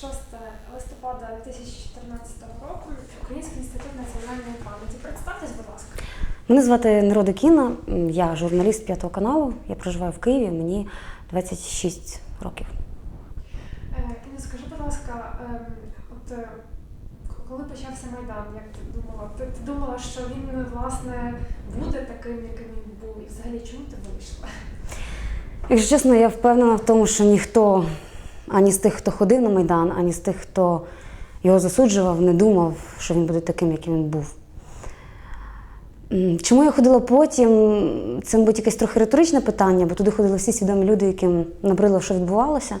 6 листопада 2014 року Український інститут національної пам'яті. Представтесь, будь ласка. Мене звати Нерода Кіна, я журналіст п'ятого каналу. Я проживаю в Києві, мені 26 років. Е, Інна, скажи, будь ласка, ем, от е, коли почався Майдан, як ти думала? Ти, ти думала, що він власне буде таким, яким він був? І взагалі чому ти вийшла? Якщо чесно, я впевнена в тому, що ніхто ані з тих, хто ходив на Майдан, ані з тих, хто його засуджував, не думав, що він буде таким, яким він був. Чому я ходила потім? Це, мабуть, якесь трохи риторичне питання, бо туди ходили всі свідомі люди, яким набрило, що відбувалося.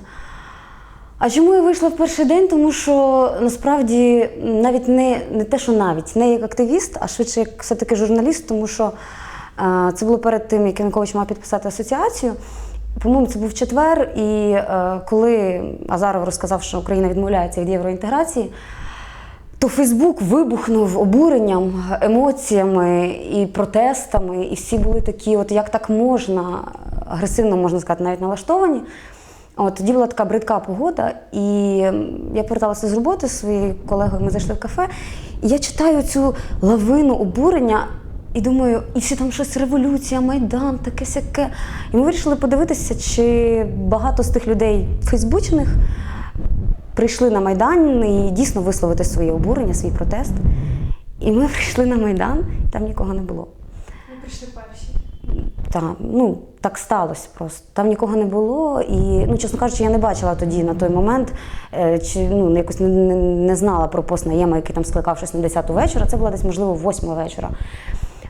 А чому я вийшла в перший день? Тому що насправді навіть не, не те, що навіть не як активіст, а швидше як все-таки журналіст, тому що е, це було перед тим, як Янукович мав підписати асоціацію. По-моєму, це був четвер, і е, коли Азаров розказав, що Україна відмовляється від євроінтеграції, то Фейсбук вибухнув обуренням, емоціями і протестами, і всі були такі, от як так можна, агресивно можна сказати, навіть налаштовані. От тоді була така бридка погода, і я поверталася з роботи своєю колегою, ми зайшли в кафе, і я читаю цю лавину обурення. І думаю, і всі там щось революція, майдан, таке сяке. І ми вирішили подивитися, чи багато з тих людей фейсбучних прийшли на Майдан і дійсно висловити своє обурення, свій протест. І ми прийшли на Майдан, і там нікого не було. Ми прийшли перші. Та, ну, так сталося просто. Там нікого не було. І, ну, чесно кажучи, я не бачила тоді на той момент, е, чи ну, якось не, не, не знала про пост Наєма, який там скликав щось на 10 вечора. Це була десь, можливо, 8 вечора.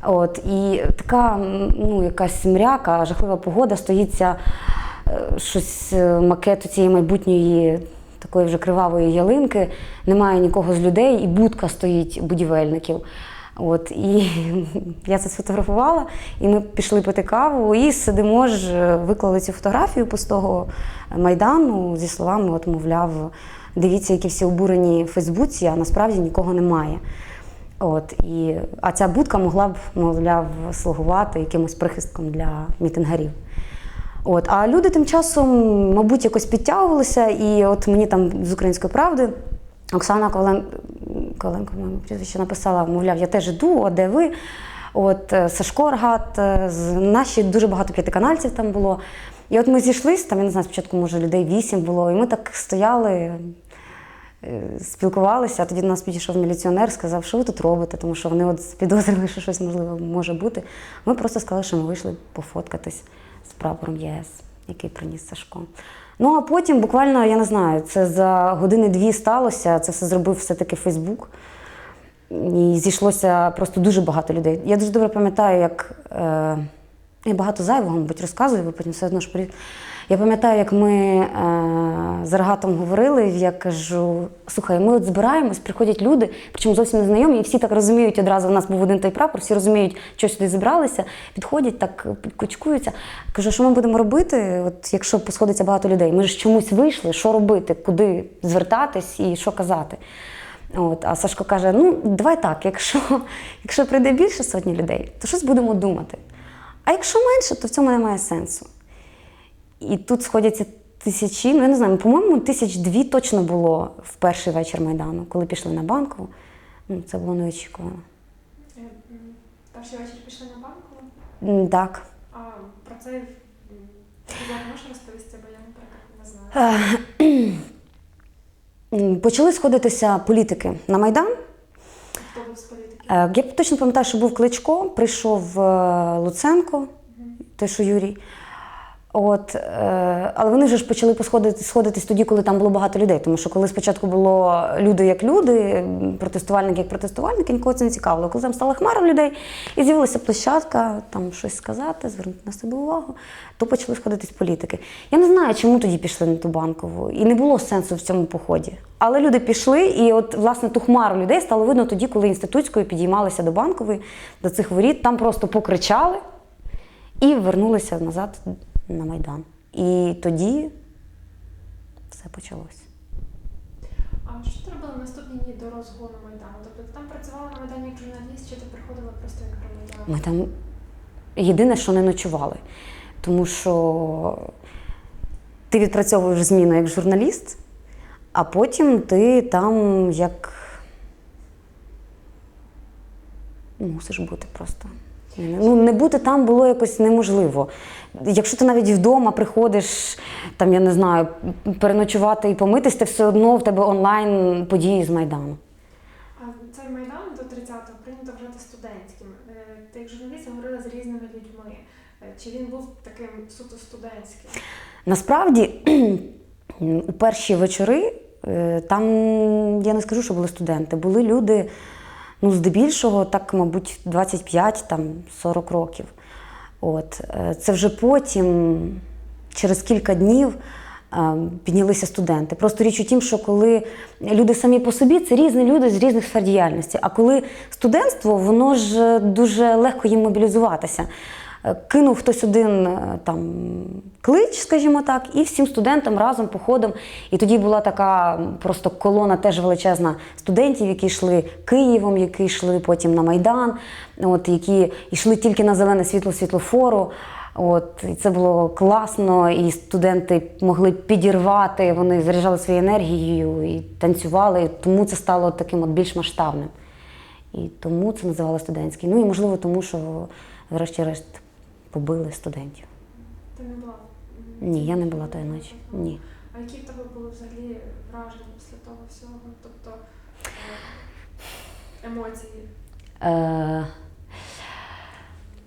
От, і така ну, якась мряка, жахлива погода, стоїться е, щось е, макету цієї майбутньої такої вже кривавої ялинки, немає нікого з людей, і будка стоїть будівельників. От, і я це сфотографувала, і ми пішли пити каву, і сидимо ж, е, виклали цю фотографію пустого майдану зі словами, от, мовляв, дивіться, які всі обурені в Фейсбуці, а насправді нікого немає. От, і, а ця будка могла б, мовляв, слугувати якимось прихистком для мітингарів. От, а люди тим часом, мабуть, якось підтягувалися, і от мені там з української правди Оксана. Коваленко, прізвище, написала, мовляв, я теж іду, а де ви? От е, Сашко Аргат, е, наші дуже багато п'ятиканальців там було. І от ми зійшлись, там я не знаю, спочатку, може, людей вісім було, і ми так стояли, спілкувалися, а тоді до нас підійшов міліціонер, сказав, що ви тут робите, тому що вони от підозрювали, що щось можливо може бути. Ми просто сказали, що ми вийшли пофоткатись з прапором ЄС, який приніс Сашко. Ну а потім, буквально, я не знаю, це за години-дві сталося, це все зробив все-таки Фейсбук. І зійшлося просто дуже багато людей. Я дуже добре пам'ятаю, як е, я багато зайвого, мабуть, розказую, ви потім все одно ж порід. Я пам'ятаю, як ми е, з Аргатом говорили, я кажу: слухай, ми от збираємось, приходять люди, причому зовсім не знайомі, і всі так розуміють одразу. У нас був один той прапор, всі розуміють, що сюди зібралися, підходять, так кучкуються. Кажу, що ми будемо робити, от якщо посходиться багато людей? Ми ж чомусь вийшли, що робити, куди звертатись і що казати. От, а Сашко каже: ну, давай так, якщо, якщо прийде більше сотні людей, то щось будемо думати. А якщо менше, то в цьому немає сенсу. І тут сходяться тисячі, ну я не знаю, по-моєму, тисяч дві точно було в перший вечір Майдану, коли пішли на банку. Ну, це було неочікувано. Е, Перший вечір пішли на банку. Так. А про це можеш розповісти, бо я, не знаю. Почали сходитися політики на Майдан. Хто був з політиків? Е, Я точно пам'ятаю, що був Кличко, прийшов е, Луценко, той, що Юрій. От, е, але вони вже ж почали посходити, сходитись тоді, коли там було багато людей. Тому що коли спочатку було люди як люди, протестувальники як протестувальники, нікого це не цікавило. Коли там стала хмара людей і з'явилася площадка, там щось сказати, звернути на себе увагу, то почали сходитись політики. Я не знаю, чому тоді пішли на ту банкову, і не було сенсу в цьому поході. Але люди пішли, і от власне ту хмару людей стало видно тоді, коли інститутською підіймалися до банкової, до цих воріт, там просто покричали і вернулися назад на Майдан. І тоді все почалось. А що ти робила наступні дні до розгону Майдану? Тобто ти там працювала на Майдані як журналіст, чи ти приходила просто як громадянка? Ми там єдине, що не ночували. Тому що ти відпрацьовуєш зміну як журналіст, а потім ти там як мусиш бути просто. Ну, не бути там було якось неможливо. Якщо ти навіть вдома приходиш, там, я не знаю, переночувати і помитись, ти все одно в тебе онлайн події з Майдану. А цей майдан до 30-го прийнято вважати студентським. Е, Ти як журналіст говорила з різними людьми. Е, Чи він був таким суто студентським? Насправді, у перші вечори е, там я не скажу, що були студенти, були люди, ну, здебільшого, так, мабуть, 25 там, 40 років. От. е, Це вже потім, через кілька днів, е, піднялися студенти. Просто річ у тім, що коли люди самі по собі, це різні люди з різних сфер діяльності. А коли студентство, воно ж дуже легко їм мобілізуватися. Е, Кинув хтось один е, там клич, скажімо так, і всім студентам разом походом. І тоді була така просто колона теж величезна студентів, які йшли Києвом, які йшли потім на Майдан, от, які йшли тільки на зелене світло світлофору. От, і це було класно, і студенти могли підірвати, вони заряджали своєю енергією і танцювали. І тому це стало таким от більш масштабним. І тому це називали студентський. Ну і можливо, тому що, врешті-решт, побили студентів. Ти не була? Ні, я не була тої ночі. Ні. А які в тебе були взагалі враження після того всього? Тобто е, емоції? Е,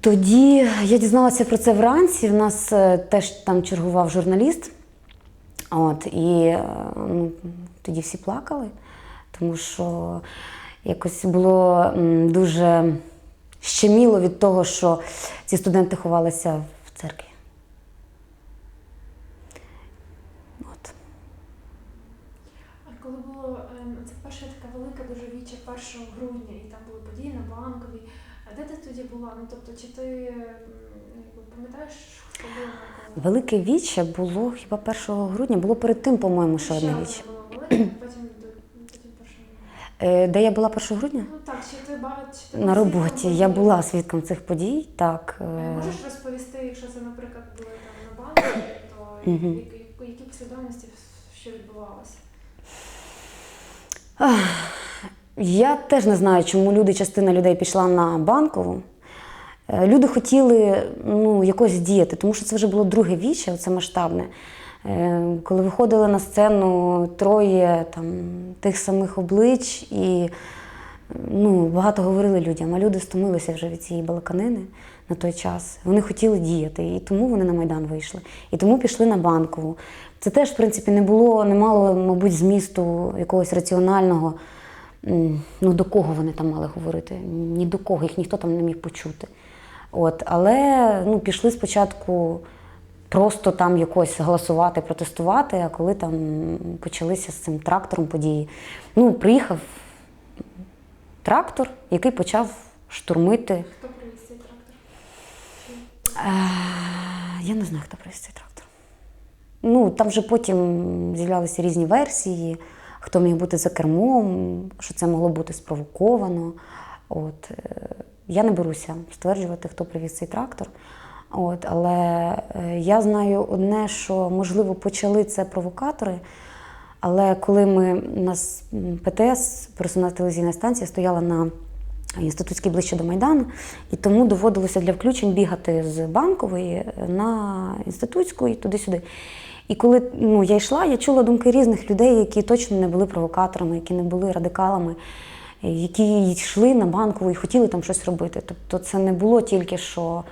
тоді я дізналася про це вранці. В нас е, теж там чергував журналіст. От, і е, ну, тоді всі плакали, тому що якось було дуже щеміло від того, що ці студенти ховалися в церкві. От. А коли було ем, це перша така велика дуже віча 1 грудня, і там були події на банковій. А де ти тоді була? Ну тобто, чи ти пам'ятаєш, хто був? Велике віче було хіба 1 грудня, було перед тим, по-моєму, ще одне одне віче. було велике, потім до потім перше. Е, Де я була 1 грудня? Ну так, чи ти бачиш, На роботі. Я була свідком цих подій, так. Е, е, Можеш розповісти, якщо це, наприклад, були там на банку, то Мгм. які, які послідовності, що відбувалося? Я теж не знаю, чому люди, частина людей пішла на банкову. Е, Люди хотіли ну, якось діяти, тому що це вже було друге віче, це масштабне. Е, Коли виходили на сцену троє там, тих самих облич, і ну, багато говорили людям, а люди стомилися вже від цієї балаканини на той час. Вони хотіли діяти, і тому вони на Майдан вийшли. І тому пішли на банкову. Це теж, в принципі, не було, не мало, мабуть, змісту якогось раціонального. Ну, до кого вони там мали говорити? Ні до кого, їх ніхто там не міг почути. От, але ну, пішли спочатку просто там якось голосувати, протестувати, а коли там почалися з цим трактором події. Ну, приїхав трактор, який почав штурмити. Хто привіз цей трактор? Е, Я не знаю, хто привіз цей трактор. Ну, там вже потім з'являлися різні версії, хто міг бути за кермом, що це могло бути спровоковано. От. е, Я не беруся стверджувати, хто привіз цей трактор. От, але е, я знаю одне, що можливо почали це провокатори. Але коли ми у нас ПТС, персональна телевізійна станція, стояла на інститутській ближче до Майдану, і тому доводилося для включень бігати з банкової на інститутську і туди-сюди. І коли ну, я йшла, я чула думки різних людей, які точно не були провокаторами, які не були радикалами, які йшли на банкову і хотіли там щось робити. Тобто це не було тільки що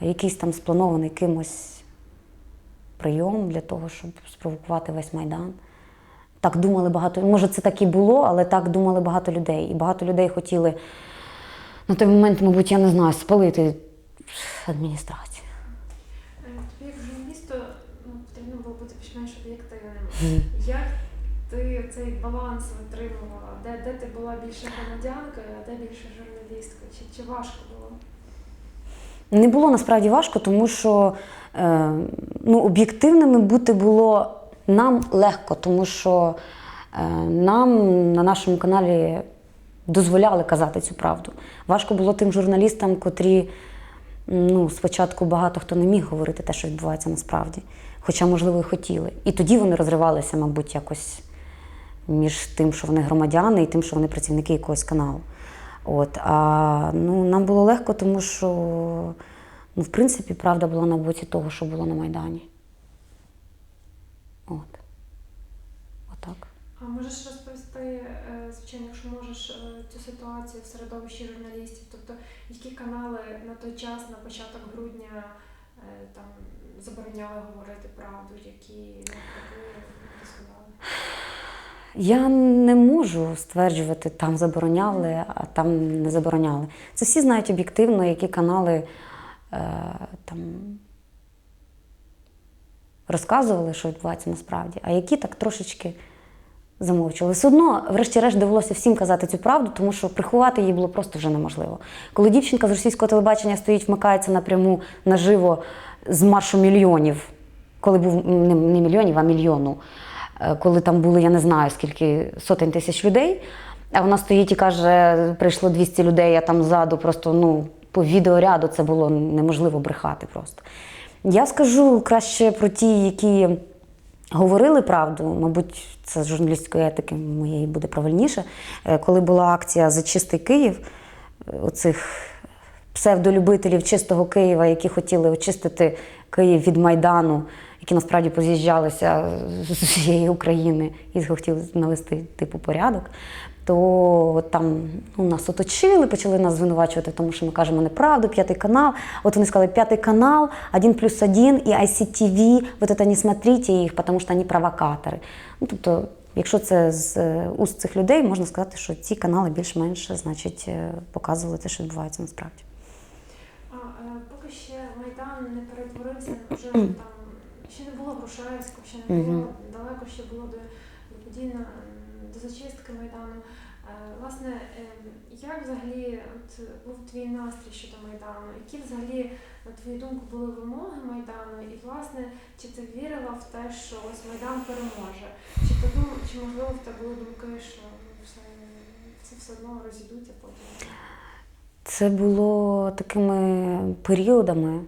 якийсь там спланований кимось прийом для того, щоб спровокувати весь майдан. Так думали багато. Може, це так і було, але так думали багато людей. І багато людей хотіли на той момент, мабуть, я не знаю, спалити адміністрацію. Е, Тобі як журналісту ну, потрібно було бути більш-менш об'єктивним. Як ти цей баланс витримувала? Де, де ти була більше громадянкою, а де більше журналісткою? Чи, чи важко було? Не було насправді важко, тому що е, ну, об'єктивними бути було нам легко, тому що е, нам на нашому каналі дозволяли казати цю правду. Важко було тим журналістам, котрі ну, спочатку багато хто не міг говорити те, що відбувається насправді, хоча, можливо, і хотіли. І тоді вони розривалися, мабуть, якось між тим, що вони громадяни, і тим, що вони працівники якогось каналу. От, а ну, нам було легко, тому що, ну, в принципі, правда була на боці того, що було на Майдані. От. Отак. А можеш розповісти, е, звичайно, якщо можеш е, цю ситуацію в середовищі журналістів, тобто які канали на той час, на початок грудня, е, там забороняли говорити правду, які навпаки дозволяли? Я не можу стверджувати, там забороняли, а там не забороняли. Це всі знають об'єктивно, які канали е, там розказували, що відбувається насправді, а які так трошечки замовчували. Все одно, врешті-решт, довелося всім казати цю правду, тому що приховати її було просто вже неможливо. Коли дівчинка з російського телебачення стоїть, вмикається напряму наживо з маршу мільйонів, коли був не, не мільйонів, а мільйону, коли там були, я не знаю, скільки сотень тисяч людей. А вона стоїть і каже, прийшло 200 людей, а там ззаду просто ну, по відеоряду це було неможливо брехати просто. Я скажу краще про ті, які говорили правду, мабуть, це з журналістської етики моєї буде правильніше. Е, Коли була акція за чистий Київ, е, оцих псевдолюбителів чистого Києва, які хотіли очистити Київ від Майдану, які насправді поз'їжджалися з усієї України і хотіли навести типу порядок. То там ну, нас оточили, почали нас звинувачувати, тому що ми кажемо неправду, п'ятий канал. От вони сказали, п'ятий канал, один плюс один і ICTV, вот это не смотрите їх, тому що вони провокатори. Ну, тобто, якщо це з е, уст цих людей, можна сказати, що ці канали більш-менш значить, е, показували те, що відбувається насправді. А е, поки ще Майдан не перетворився, вже там не ще не було Мгм. далеко ще було до, до подій на, до зачистки Майдану. Е, Власне, е, як взагалі от, був твій настрій щодо Майдану? Які взагалі, на твою думку, були вимоги Майдану? І власне, чи ти вірила в те, що ось Майдан переможе? Чи ти дум, чи можливо в тебе були думки, що все, це все одно розійдуться потім? Це було такими періодами,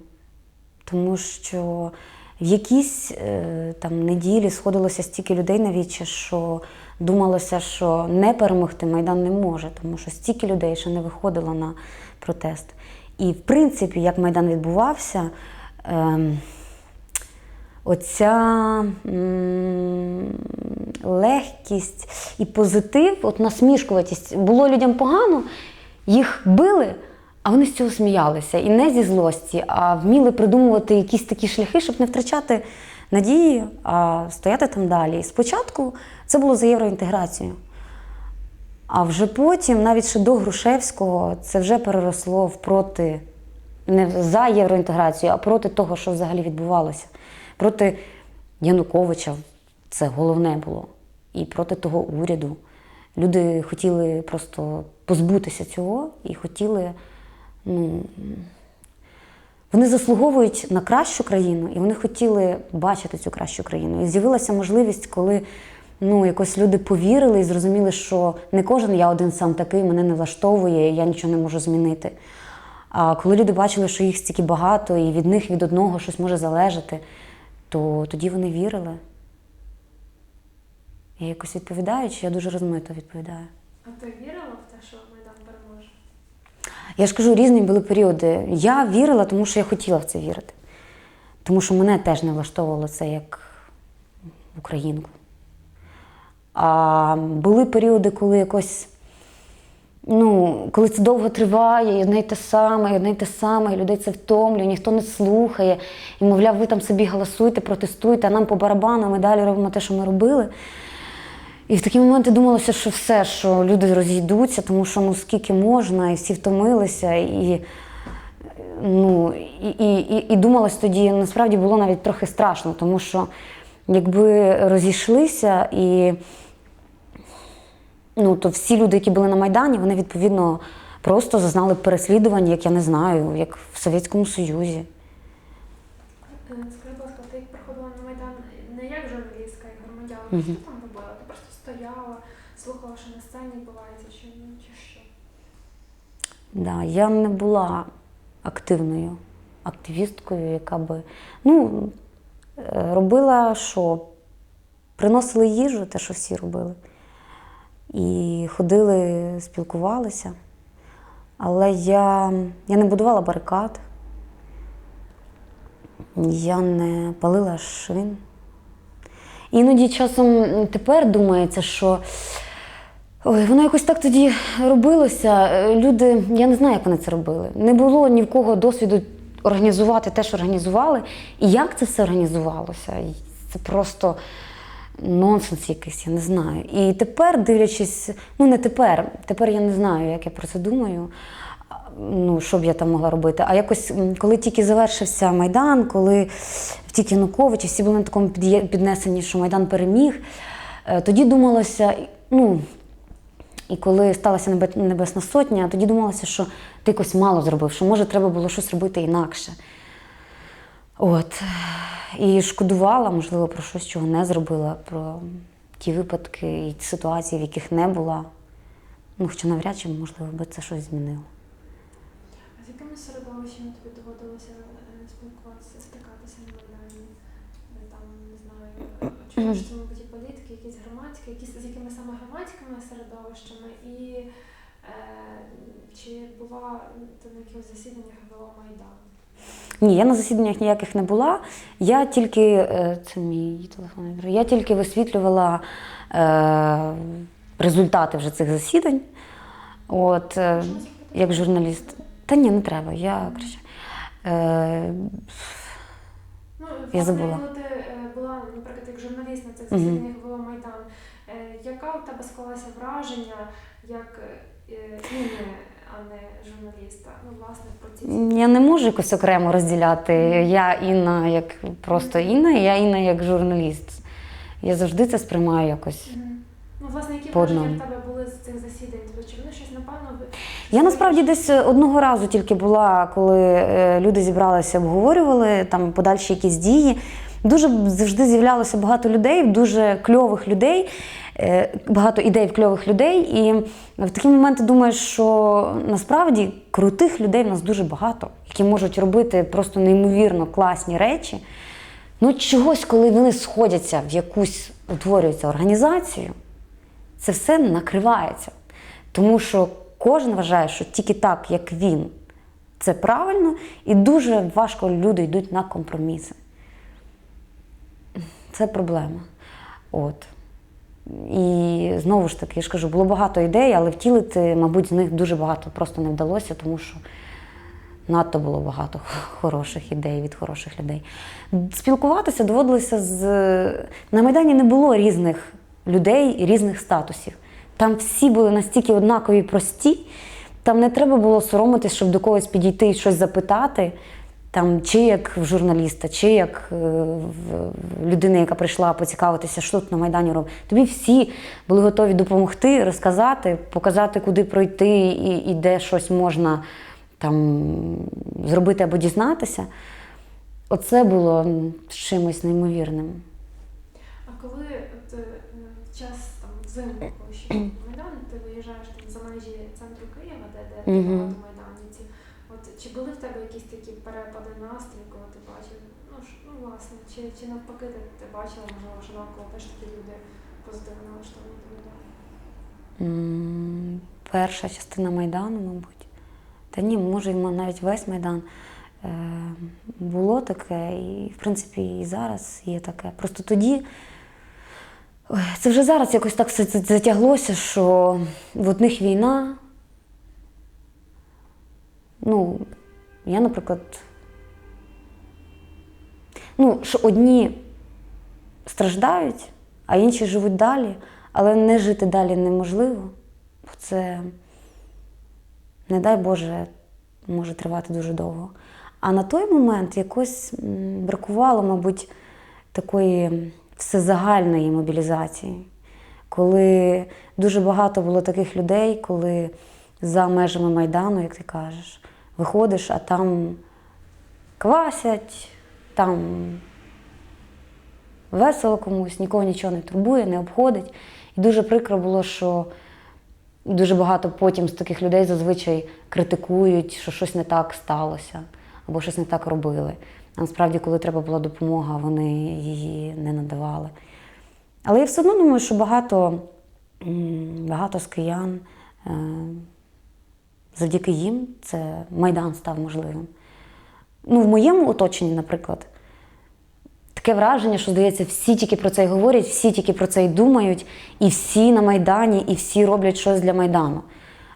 тому що в якісь е, там неділі сходилося стільки людей навіче, що думалося, що не перемогти Майдан не може, тому що стільки людей ще не виходило на протест. І в принципі, як Майдан відбувався, ем, оця легкість і позитив, от насмішкуватість, було людям погано, їх били, а вони з цього сміялися. І не зі злості, а вміли придумувати якісь такі шляхи, щоб не втрачати надії, а стояти там далі. Спочатку це було за євроінтеграцію. А вже потім, навіть ще до Грушевського, це вже переросло в проти не за євроінтеграцію, а проти того, що взагалі відбувалося. Проти Януковича це головне було. І проти того уряду. Люди хотіли просто позбутися цього і хотіли. Ну, вони заслуговують на кращу країну, і вони хотіли бачити цю кращу країну. І з'явилася можливість, коли ну, якось люди повірили і зрозуміли, що не кожен я один сам такий, мене не влаштовує, я нічого не можу змінити. А коли люди бачили, що їх стільки багато, і від них від одного щось може залежати, то тоді вони вірили. Я якось відповідаю, чи я дуже розмито відповідаю. А ти вірила в те, що? Я ж кажу, різні були періоди. Я вірила, тому що я хотіла в це вірити. Тому що мене теж не влаштовувало це як українку. А були періоди, коли якось, ну, коли це довго триває, і одне й те саме, і одне й те саме, і людей це втомлює, ніхто не слухає. І, мовляв, ви там собі голосуйте, протестуйте, а нам по барабану, ми далі робимо те, що ми робили. І в такі моменти думалося, що все, що люди розійдуться, тому що ну скільки можна, і всі втомилися, і, ну, і, і, і, і думалось тоді, насправді було навіть трохи страшно, тому що якби розійшлися, і ну, то всі люди, які були на Майдані, вони відповідно просто зазнали переслідувань, як я не знаю, як в Совєтському Союзі. Е, Скажи, будь ласка, ти як приходила на Майдан не як журналістка, як громадянка, Мгм. що ти там робила? Ти просто стояла, слухала, що на сцені відбувається, чи, чи що? Да, я не була активною активісткою, яка би. Ну, е, робила що? Приносили їжу, те, що всі робили. І ходили, спілкувалися. Але я, я не будувала барикад, я не палила шин. Іноді часом тепер думається, що ой, воно якось так тоді робилося. Е, Люди, я не знаю, як вони це робили. Не було ні в кого досвіду організувати те, що організували. І як це все організувалося? Це просто нонсенс якийсь, я не знаю. І тепер, дивлячись, ну не тепер, тепер я не знаю, як я про це думаю. Ну, що б я там могла робити. А якось, коли тільки завершився Майдан, коли втік Янукович, і всі були на такому піднесенні, що Майдан переміг, е, тоді думалося, ну, і коли сталася Небесна Сотня, тоді думалося, що ти якось мало зробив, що може треба було щось робити інакше. От. І шкодувала, можливо, про щось, чого не зробила, про ті випадки і ті ситуації, в яких не була. Ну, хоча навряд чи, можливо, би це щось змінило. А з якими середовищами тобі доводилося е, спілкуватися, стикатися на Там, не знаю, чуєш, це, мабуть, і політики, якісь громадські, якісь з якими саме громадськими середовищами, і е, чи була ти на якихось засіданнях ВО Майдан? Ні, я на засіданнях ніяких не була. Я тільки, е, це мій телефон, я тільки висвітлювала е, результати вже цих засідань. От, е, як журналіст. Та ні, не треба, я краще. Е, Ну, Я забула. ти е, була, наприклад, як журналіст на цих засіданнях ВО Майдан, е, яка у тебе склалося враження як е, Інни, а не журналіста? Ну, власне, про ці я не можу якось окремо розділяти. Я Інна як просто Інна, і я Інна як журналіст. Я завжди це сприймаю якось. Мгм. Ну, власне, які враження в тебе були з цих засідань? Тобто, чи вони щось, напевно, Я насправді десь одного разу тільки була, коли е, люди зібралися, обговорювали там подальші якісь дії. Дуже завжди з'являлося багато людей, дуже кльових людей, е, багато ідей в кльових людей. І в такі моменти думаєш, що насправді крутих людей в нас дуже багато, які можуть робити просто неймовірно класні речі. Ну, чогось, коли вони сходяться в якусь утворюється організацію, це все накривається. Тому що кожен вважає, що тільки так, як він, це правильно, і дуже важко люди йдуть на компроміси. Це проблема. От. І знову ж таки, я ж кажу, було багато ідей, але втілити, мабуть, з них дуже багато просто не вдалося, тому що надто було багато хороших ідей від хороших людей. Спілкуватися доводилося з. На Майдані не було різних людей різних статусів. Там всі були настільки однакові прості, там не треба було соромитись, щоб до когось підійти і щось запитати. Там, чи як в журналіста, чи як е, в людини, яка прийшла поцікавитися, що тут на Майдані робить. Тобі всі були готові допомогти, розказати, показати, куди пройти і, і де щось можна там, зробити або дізнатися. Оце було чимось неймовірним. А коли от, е, час там взимку, коли ще Майдан, ти виїжджаєш там за межі центру Києва, де, де Мгм. багато майданівців. Чи були в тебе якісь такі перепади настрою, коли ти бачив? Ну, ж- ну власне, чи, чи навпаки ти, ти бачила, можливо, що навколо теж такі люди позитивно налаштовані до? М, Перша частина Майдану, мабуть. Та ні, може, навіть весь Майдан. Е, Було таке, і, в принципі, і зараз є таке. Просто тоді. Ой, це вже зараз якось так затяглося, що в одних війна. Ну, я, наприклад. Ну, що одні страждають, а інші живуть далі, але не жити далі неможливо. Бо це, не дай Боже, може тривати дуже довго. А на той момент якось бракувало, мабуть, такої всезагальної мобілізації, коли дуже багато було таких людей, коли за межами Майдану, як ти кажеш, виходиш, а там квасять, там весело комусь, нікого нічого не турбує, не обходить. І дуже прикро було, що дуже багато потім з таких людей зазвичай критикують, що щось не так сталося або щось не так робили. А насправді, коли треба була допомога, вони її не надавали. Але я все одно думаю, що багато багато з киян, е, завдяки їм це Майдан став можливим. Ну, в моєму оточенні, наприклад, таке враження, що здається, всі тільки про це й говорять, всі тільки про це й думають, і всі на Майдані, і всі роблять щось для Майдану.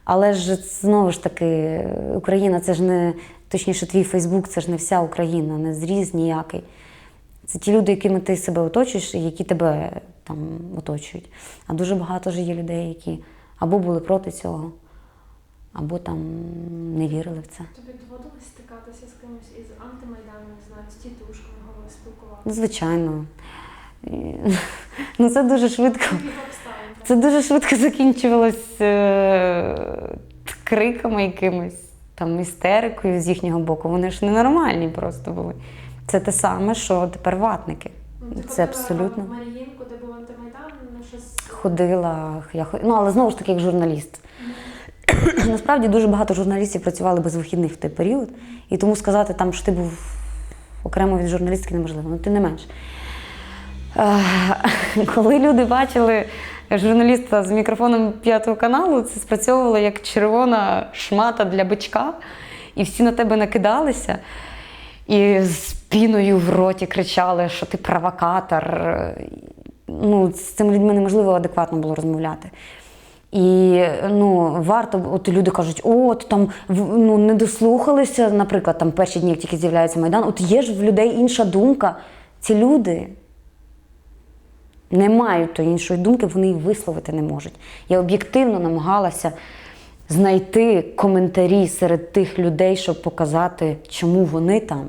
Але ж знову ж таки, Україна це ж не, точніше, твій Фейсбук, це ж не вся Україна, не зріз ніякий. Це ті люди, якими ти себе оточуєш, і які тебе там оточують. А дуже багато ж є людей, які або були проти цього, або там не вірили в це. Тобі доводилось стикатися з кимось із антимайдану, не знаю, з тітушками спілкуватися? Звичайно. Ну, це дуже швидко. Це дуже швидко закінчувалось е, криками якимось, там, істерикою з їхнього боку. Вони ж ненормальні просто були. Це те саме, що тепер ватники. Ну, Це абсолютно. Маріїнку, де був антимайдан, ну щось. Ходила, я ход... ну, але знову ж таки як журналіст. Насправді дуже багато журналістів працювали без вихідних в той період, і тому сказати там, що ти був окремо від журналістики неможливо. Ну, тим не менш. Е, Коли люди бачили журналіста з мікрофоном п'ятого каналу, це спрацьовувало як червона шмата для бичка, і всі на тебе накидалися. І з піною в роті кричали, що ти провокатор. Ну, з цими людьми неможливо адекватно було розмовляти. І ну, варто, от люди кажуть, от там ну, не дослухалися, наприклад, там перші дні, як тільки з'являється Майдан, от є ж в людей інша думка. Ці люди не мають тої іншої думки, вони її висловити не можуть. Я об'єктивно намагалася знайти коментарі серед тих людей, щоб показати, чому вони там.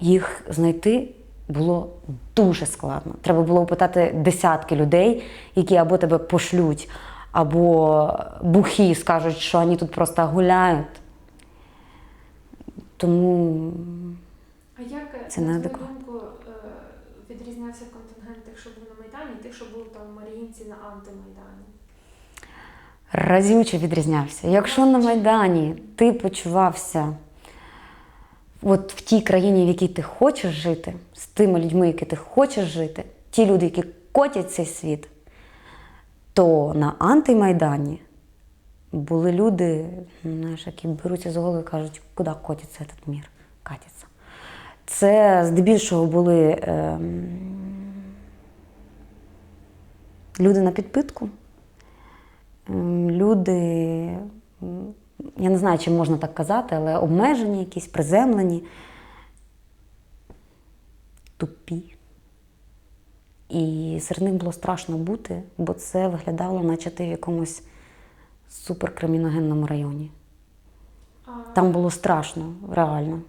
Їх знайти було дуже складно. Треба було питати десятки людей, які або тебе пошлють, або бухі скажуть, що вони тут просто гуляють. Тому А як, Це на думку, е, відрізнявся контингент тих, що був на Майдані, і тих, що був там в Маріїнці на антимайдані? разюче відрізнявся. Якщо на Майдані ти почувався от в тій країні, в якій ти хочеш жити, з тими людьми, які ти хочеш жити, ті люди, які котять цей світ, то на антимайдані були люди, знаєш, які беруться за голову і кажуть, куди котиться цей мір, катиться. Це здебільшого були ем, люди на підпитку. Ем, Люди, я не знаю, чи можна так казати, але обмежені, якісь приземлені, тупі. І серед них було страшно бути, бо це виглядало, наче ти в якомусь суперкриміногенному районі. А Там було страшно, реально.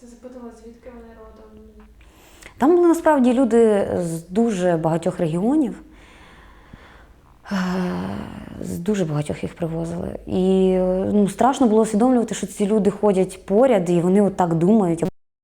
ти запитала, звідки вони родом? Там були насправді люди з дуже багатьох регіонів. Е, З дуже багатьох їх привозили. І е, ну, страшно було усвідомлювати, що ці люди ходять поряд і вони отак думають.